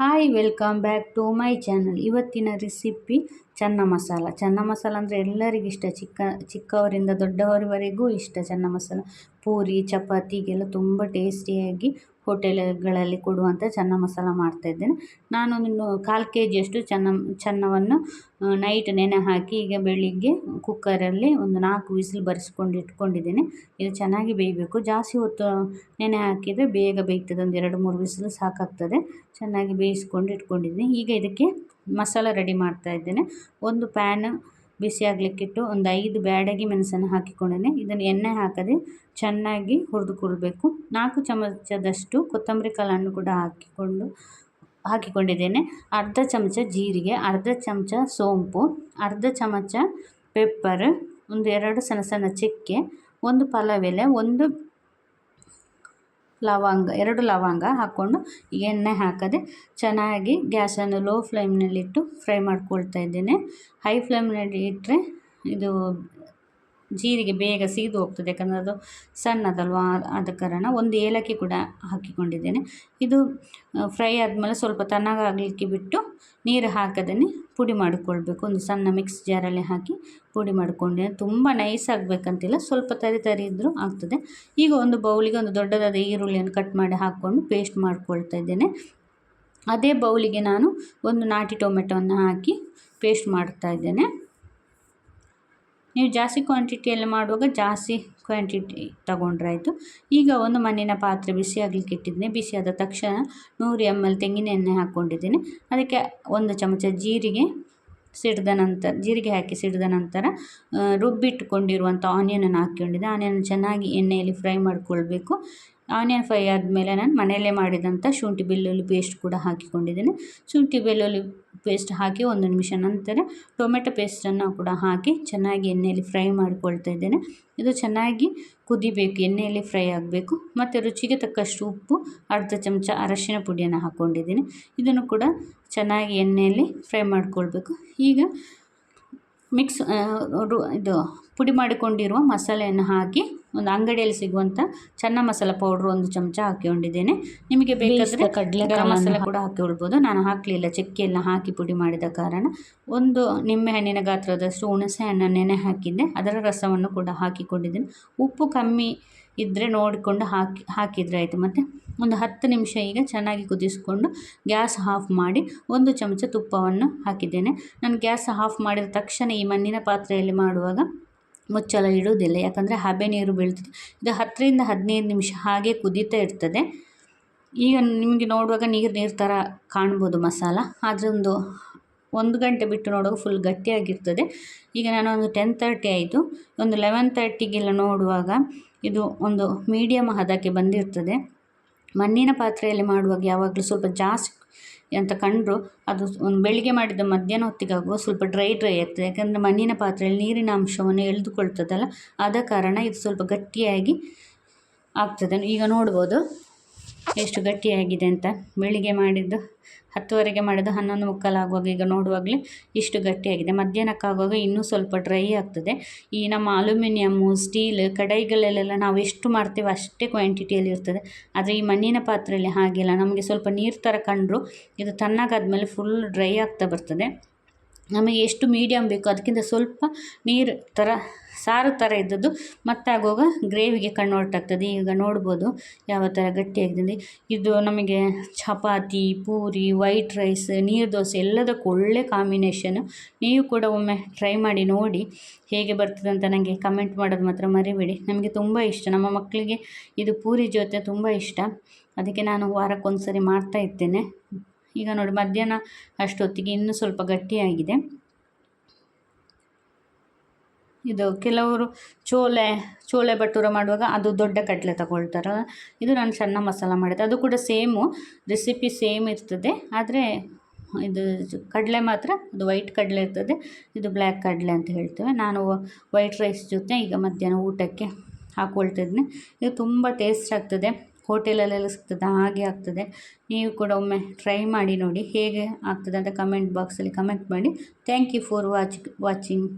Hi welcome back to my channel ಇವತ್ತಿನ recipe chana masala. ಚೆನ್ನ ಮಸಾಲ ಅಂದರೆ ಎಲ್ಲರಿಗೂ ಇಷ್ಟ. ಚಿಕ್ಕ, ಚಿಕ್ಕವರಿಂದ ದೊಡ್ಡವರವರೆಗೂ ಇಷ್ಟ ಚನ್ನ ಮಸಾಲ. ಪೂರಿ ಚಪಾತಿಗೆಲ್ಲ ತುಂಬ ಟೇಸ್ಟಿಯಾಗಿ ಹೋಟೆಲ್ಗಳಲ್ಲಿ ಕೊಡುವಂಥ ಚೆನ್ನ ಮಸಾಲ ಮಾಡ್ತಾಯಿದ್ದೇನೆ ನಾನು ಒಂದು ಕಾಲು ಕೆ ಜಿಯಷ್ಟು ಚೆನ್ನ, ಚೆನ್ನವನ್ನು ನೈಟ್ ನೆನೆ ಹಾಕಿ ಈಗ ಬೆಳಿಗ್ಗೆ ಕುಕ್ಕರಲ್ಲಿ ಒಂದು ನಾಲ್ಕು ವಿಸಿಲ್ ಬರೆಸ್ಕೊಂಡು ಇಟ್ಕೊಂಡಿದ್ದೇನೆ. ಇದು ಚೆನ್ನಾಗಿ ಬೇಯಬೇಕು. ಜಾಸ್ತಿ ಹೊತ್ತು ನೆನೆ ಹಾಕಿದರೆ ಬೇಗ ಬೇಯ್ತದೆ. ಒಂದು ಎರಡು ಮೂರು ವಿಸಿಲು ಸಾಕಾಗ್ತದೆ. ಚೆನ್ನಾಗಿ ಬೇಯಿಸ್ಕೊಂಡು ಇಟ್ಕೊಂಡಿದ್ದೀನಿ. ಈಗ ಇದಕ್ಕೆ ಮಸಾಲ ರೆಡಿ ಮಾಡ್ತಾ ಇದ್ದೇನೆ. ಒಂದು ಪ್ಯಾನ್ ಬಿಸಿ ಆಗಲಿಕ್ಕಿಟ್ಟು ಒಂದು ಐದು ಬ್ಯಾಡಗಿ ಮೆಣಸನ್ನು ಹಾಕಿಕೊಂಡೇನೆ. ಇದನ್ನು ಎಣ್ಣೆ ಹಾಕದೆ ಚೆನ್ನಾಗಿ ಹುರಿದುಕೊಳ್ಬೇಕು ನಾಲ್ಕು ಚಮಚದಷ್ಟು ಕೊತ್ತಂಬರಿ ಕಾಳನ್ನು ಕೂಡ ಹಾಕಿಕೊಂಡು, ಹಾಕಿಕೊಂಡಿದ್ದೇನೆ. ಅರ್ಧ ಚಮಚ ಜೀರಿಗೆ, ಅರ್ಧ ಚಮಚ ಸೋಂಪು, ಅರ್ಧ ಚಮಚ ಪೆಪ್ಪರ್, ಒಂದು ಎರಡು ಸಣ್ಣ ಸಣ್ಣ ಚಕ್ಕೆ, ಒಂದು ಪಲಾವ್ ಒಂದು ಲವಂಗ, ಎರಡು ಲವಂಗ ಹಾಕ್ಕೊಂಡು ಎಣ್ಣೆ ಹಾಕದೆ ಚೆನ್ನಾಗಿ ಗ್ಯಾಸನ್ನು ಲೋ ಫ್ಲೇಮ್ನಲ್ಲಿಟ್ಟು ಫ್ರೈ ಮಾಡ್ಕೊಳ್ತಾ ಇದ್ದೇನೆ. ಹೈ ಫ್ಲೇಮ್ನಲ್ಲಿ ಇಟ್ಟರೆ ಇದು ಜೀರಿಗೆ ಬೇಗ ಸೀದು ಹೋಗ್ತದೆ. ಯಾಕಂದರೆ ಅದು ಸಣ್ಣದಲ್ವಾ? ಆದ ಕಾರಣ ಒಂದು ಏಲಕ್ಕಿ ಕೂಡ ಹಾಕಿಕೊಂಡಿದ್ದೇನೆ. ಇದು ಫ್ರೈ ಆದಮೇಲೆ ಸ್ವಲ್ಪ ತಣ್ಣಗಾಗಲಿಕ್ಕೆ ಬಿಟ್ಟು ನೀರು ಹಾಕದೇ ಪುಡಿ ಮಾಡಿಕೊಳ್ಬೇಕು. ಒಂದು ಸಣ್ಣ ಮಿಕ್ಸ್ ಜಾರಲ್ಲಿ ಹಾಕಿ ಪುಡಿ ಮಾಡಿಕೊಂಡೆ. ತುಂಬ ನೈಸ್ ಆಗಬೇಕಂತಿಲ್ಲ. ಸ್ವಲ್ಪ ತರಿ ತರಿ ಇದ್ದರೂ ಆಗ್ತದೆ. ಈಗ ಒಂದು ಬೌಲಿಗೆ ಒಂದು ದೊಡ್ಡದಾದ ಈರುಳ್ಳಿಯನ್ನು ಕಟ್ ಮಾಡಿ ಹಾಕ್ಕೊಂಡು ಪೇಸ್ಟ್ ಮಾಡ್ಕೊಳ್ತಾ ಇದ್ದೇನೆ. ಅದೇ ಬೌಲಿಗೆ ನಾನು ಒಂದು ನಾಟಿ ಟೊಮೆಟೊವನ್ನು ಹಾಕಿ ಪೇಸ್ಟ್ ಮಾಡ್ತಾ ಇದ್ದೇನೆ. ನೀವು ಜಾಸ್ತಿ ಕ್ವಾಂಟಿಟಿಯಲ್ಲಿ ಮಾಡುವಾಗ ಜಾಸ್ತಿ ಕ್ವಾಂಟಿಟಿ ತಗೊಂಡ್ರಾಯಿತು ಈಗ ಒಂದು ಮಣ್ಣಿನ ಪಾತ್ರೆ ಬಿಸಿ ಆಗಲಿಕ್ಕೆ ಇಟ್ಟಿದ್ದೀನಿ ಬಿಸಿಯಾದ ತಕ್ಷಣ ನೂರು ಎಂ ಎಲ್ ತೆಂಗಿನ ಎಣ್ಣೆ ಹಾಕ್ಕೊಂಡಿದ್ದೀನಿ. ಅದಕ್ಕೆ ಒಂದು ಚಮಚ ಜೀರಿಗೆ ಸಿಡಿದ ನಂತರ, ಜೀರಿಗೆ ಹಾಕಿ ಸಿಡಿದ ನಂತರ ರುಬ್ಬಿಟ್ಟುಕೊಂಡಿರುವಂಥ ಆನಿಯನನ್ನು ಹಾಕ್ಕೊಂಡಿದ್ದೆ. ಆನಿಯನ್ ಚೆನ್ನಾಗಿ ಎಣ್ಣೆಯಲ್ಲಿ ಫ್ರೈ ಮಾಡಿಕೊಳ್ಬೇಕು. ಆನಿಯನ್ ಫ್ರೈ ಆದಮೇಲೆ ನಾನು ಮನೆಯಲ್ಲೇ ಮಾಡಿದಂಥ ಶುಂಠಿ ಬೆಳ್ಳುಳ್ಳಿ ಪೇಸ್ಟ್ ಕೂಡ ಹಾಕಿಕೊಂಡಿದ್ದೇನೆ. ಶುಂಠಿ ಬೆಳ್ಳುಳ್ಳಿ ಪೇಸ್ಟ್ ಹಾಕಿ ಒಂದು ನಿಮಿಷ ನಂತರ ಟೊಮೆಟೊ ಪೇಸ್ಟನ್ನು ಕೂಡ ಹಾಕಿ ಚೆನ್ನಾಗಿ ಎಣ್ಣೆಯಲ್ಲಿ ಫ್ರೈ ಮಾಡಿಕೊಳ್ತಾ ಇದ್ದೇನೆ. ಇದು ಚೆನ್ನಾಗಿ ಕುದಿಬೇಕು, ಎಣ್ಣೆಯಲ್ಲಿ ಫ್ರೈ ಆಗಬೇಕು. ಮತ್ತು ರುಚಿಗೆ ತಕ್ಕಷ್ಟು ಉಪ್ಪು, ಅರ್ಧ ಚಮಚ ಅರಶಿನ ಪುಡಿಯನ್ನು ಹಾಕ್ಕೊಂಡಿದ್ದೀನಿ ಇದನ್ನು ಕೂಡ ಚೆನ್ನಾಗಿ ಎಣ್ಣೆಯಲ್ಲಿ ಫ್ರೈ ಮಾಡಿಕೊಳ್ಬೇಕು. ಈಗ ಮಿಕ್ಸ್ ಇದು ಪುಡಿ ಮಾಡಿಕೊಂಡಿರುವ ಮಸಾಲೆಯನ್ನು ಹಾಕಿ ಒಂದು ಅಂಗಡಿಯಲ್ಲಿ ಸಿಗುವಂಥ ಚೆನ್ನ ಮಸಾಲ ಪೌಡ್ರ್ ಒಂದು ಚಮಚ ಹಾಕಿಕೊಂಡಿದ್ದೇನೆ ನಿಮಗೆ ಬೇಕಾದರೆ ಕಡಲೆ ಮಸಾಲೆ ಕೂಡ ಹಾಕಿಕೊಳ್ಬೋದು ನಾನು ಹಾಕಲಿಲ್ಲ ಚಕ್ಕೆ ಎಲ್ಲ ಹಾಕಿ ಪುಡಿ ಮಾಡಿದ ಕಾರಣ. ಒಂದು ನಿಂಬೆಹಣ್ಣಿನ ಗಾತ್ರದಷ್ಟು ಹುಣಸೆ ಹಣ್ಣು ನೆನೆ ಹಾಕಿದ್ದೆ. ಅದರ ರಸವನ್ನು ಕೂಡ ಹಾಕಿಕೊಂಡಿದ್ದೇನೆ. ಉಪ್ಪು ಕಮ್ಮಿ ಇದ್ದರೆ ನೋಡಿಕೊಂಡು ಹಾಕಿ ಹಾಕಿದರೆ ಆಯಿತು. ಮತ್ತು ಒಂದು ಹತ್ತು ನಿಮಿಷ ಈಗ ಚೆನ್ನಾಗಿ ಕುದಿಸ್ಕೊಂಡು ಗ್ಯಾಸ್ ಆಫ್ ಮಾಡಿ ಒಂದು ಚಮಚ ತುಪ್ಪವನ್ನು ಹಾಕಿದ್ದೇನೆ. ನಾನು ಗ್ಯಾಸ್ ಆಫ್ ಮಾಡಿದ ತಕ್ಷಣ ಈ ಮಣ್ಣಿನ ಪಾತ್ರೆಯಲ್ಲಿ ಮಾಡುವಾಗ ಮುಚ್ಚಳ ಇಡುವುದಿಲ್ಲ. ಯಾಕಂದರೆ ಹಬೆ ನೀರು ಬೀಳ್ತದೆ. ಇದು ಹತ್ತರಿಂದ ಹದಿನೈದು ನಿಮಿಷ ಹಾಗೆ ಕುದೀತಾ ಇರ್ತದೆ. ಈಗ ನಿಮಗೆ ನೋಡುವಾಗ ನೀರು ನೀರು ಥರ ಕಾಣ್ಬೋದು ಮಸಾಲ. ಅದೊಂದು ಒಂದು ಗಂಟೆ ಬಿಟ್ಟು ನೋಡುವಾಗ ಫುಲ್ ಗಟ್ಟಿಯಾಗಿರ್ತದೆ. ಈಗ ನಾನು ಒಂದು ಟೆನ್ ತರ್ಟಿ ಆಯಿತು. ಒಂದು ಲೆವೆನ್ ತರ್ಟಿಗೆಲ್ಲ ನೋಡುವಾಗ ಇದು ಒಂದು ಮೀಡಿಯಮ್ ಹದಕ್ಕೆ ಬಂದಿರ್ತದೆ. ಮಣ್ಣಿನ ಪಾತ್ರೆಯಲ್ಲಿ ಮಾಡುವಾಗ ಯಾವಾಗಲೂ ಸ್ವಲ್ಪ ಜಾಸ್ತಿ ಅಂತ ಕಂಡರು ಅದು ಒಂದು ಬೆಳಿಗ್ಗೆ ಮಾಡಿದ ಮಧ್ಯಾಹ್ನ ಹೊತ್ತಿಗಾಗುವ ಸ್ವಲ್ಪ ಡ್ರೈ ಡ್ರೈ ಆಗ್ತದೆ. ಯಾಕಂದರೆ ಮಣ್ಣಿನ ಪಾತ್ರೆಯಲ್ಲಿ ನೀರಿನ ಅಂಶವನ್ನು ಎಳೆದುಕೊಳ್ತದಲ್ಲ, ಆದ ಕಾರಣ ಇದು ಸ್ವಲ್ಪ ಗಟ್ಟಿಯಾಗಿ ಆಗ್ತದೆ. ಈಗ ನೋಡ್ಬೋದು. ಎಷ್ಟು ಗಟ್ಟಿಯಾಗಿದೆ ಅಂತ ಬೆಳಿಗ್ಗೆ ಮಾಡಿದ್ದು, ಹತ್ತುವರೆಗೆ ಮಾಡಿದ್ದು, ಹನ್ನೊಂದು ಮುಕ್ಕಾಲಾಗುವಾಗ ಈಗ ನೋಡುವಾಗಲೇ ಇಷ್ಟು ಗಟ್ಟಿಯಾಗಿದೆ. ಮಧ್ಯಾಹ್ನಕ್ಕಾಗುವಾಗ ಇನ್ನೂ ಸ್ವಲ್ಪ ಡ್ರೈ ಆಗ್ತದೆ. ಈ ನಮ್ಮ ಅಲ್ಯೂಮಿನಿಯಮ್ಮು ಸ್ಟೀಲ್ ಕಡಾಯಿಗಳಲ್ಲೆಲ್ಲ ನಾವು ಎಷ್ಟು ಮಾಡ್ತೇವೆ ಅಷ್ಟೇ ಕ್ವಾಂಟಿಟಿಯಲ್ಲಿ ಇರ್ತದೆ. ಆದರೆ ಈ ಮಣ್ಣಿನ ಪಾತ್ರೆಯಲ್ಲಿ ಹಾಗಿಲ್ಲ ನಮಗೆ ಸ್ವಲ್ಪ ನೀರು ಥರ ಕಂಡರೂ ಇದು ತಣ್ಣಗಾದ್ಮೇಲೆ ಫುಲ್ ಡ್ರೈ ಆಗ್ತಾ ಬರ್ತದೆ. ನಮಗೆ ಎಷ್ಟು ಮೀಡಿಯಮ್ ಬೇಕು ಅದಕ್ಕಿಂತ ಸ್ವಲ್ಪ ನೀರು ಥರ, ಸಾರು ಥರ ಇದ್ದದ್ದು ಮತ್ತೆ ಆಗುವಾಗ ಗ್ರೇವಿಗೆ ಕನ್ವರ್ಟ್ ಆಗ್ತದೆ ಈಗ ನೋಡ್ಬೋದು ಯಾವ ಥರ ಗಟ್ಟಿಯಾಗಿದೆ ಇದು ನಮಗೆ ಚಪಾತಿ, ಪೂರಿ, ವೈಟ್ ರೈಸ್, ನೀರು ದೋಸೆ ಎಲ್ಲದಕ್ಕೂ ಒಳ್ಳೆ ಕಾಂಬಿನೇಷನು ನೀವು ಕೂಡ ಒಮ್ಮೆ ಟ್ರೈ ಮಾಡಿ ನೋಡಿ ಹೇಗೆ ಬರ್ತದೆ ಅಂತ ನನಗೆ ಕಮೆಂಟ್ ಮಾಡೋದು ಮಾತ್ರ ಮರಿಬೇಡಿ. ನಮಗೆ ತುಂಬ ಇಷ್ಟ. ನಮ್ಮ ಮಕ್ಕಳಿಗೆ ಇದು ಪೂರಿ ಜೊತೆ ತುಂಬ ಇಷ್ಟ. ಅದಕ್ಕೆ ನಾನು ವಾರಕ್ಕೊಂದು ಸರಿ ಮಾಡ್ತಾ ಇರ್ತೇನೆ. ಈಗ ನೋಡಿ ಮಧ್ಯಾಹ್ನ ಅಷ್ಟೊತ್ತಿಗೆ ಇನ್ನೂ ಸ್ವಲ್ಪ ಗಟ್ಟಿಯಾಗಿದೆ. ಇದು ಕೆಲವರು ಚೋಲೆ ಚೋಲೆ ಭಟೂರ ಮಾಡುವಾಗ ಅದು ದೊಡ್ಡ ಕಡಲೆ ತಗೊಳ್ತಾರೆ. ಇದು ನಾನು ಸಣ್ಣ ಮಸಾಲ ಮಾಡಿದೆ ಅದು ಕೂಡ ಸೇಮು, ರೆಸಿಪಿ ಸೇಮ್ ಇರ್ತದೆ. ಆದರೆ ಇದು ಕಡಲೆ ಮಾತ್ರ, ಅದು ವೈಟ್ ಕಡಲೆ ಇರ್ತದೆ. ಇದು ಬ್ಲ್ಯಾಕ್ ಕಡಲೆ ಅಂತ ಹೇಳ್ತೇವೆ. ನಾನು ವೈಟ್ ರೈಸ್ ಜೊತೆ ಈಗ ಮಧ್ಯಾಹ್ನ ಊಟಕ್ಕೆ ಹಾಕ್ಕೊಳ್ತಿದ್ದೀನಿ ಇದು ತುಂಬ ಟೇಸ್ಟ್ ಆಗ್ತದೆ. ಹೋಟೆಲಲ್ಲೆಲ್ಲ ಸಿಗ್ತದೆ, ಹಾಗೆ ಆಗ್ತದೆ. ನೀವು ಕೂಡ ಒಮ್ಮೆ ಟ್ರೈ ಮಾಡಿ ನೋಡಿ, ಹೇಗೆ ಆಗ್ತದೆ ಅಂತ ಕಮೆಂಟ್ ಬಾಕ್ಸಲ್ಲಿ ಕಮೆಂಟ್ ಮಾಡಿ. Thank you for watch watching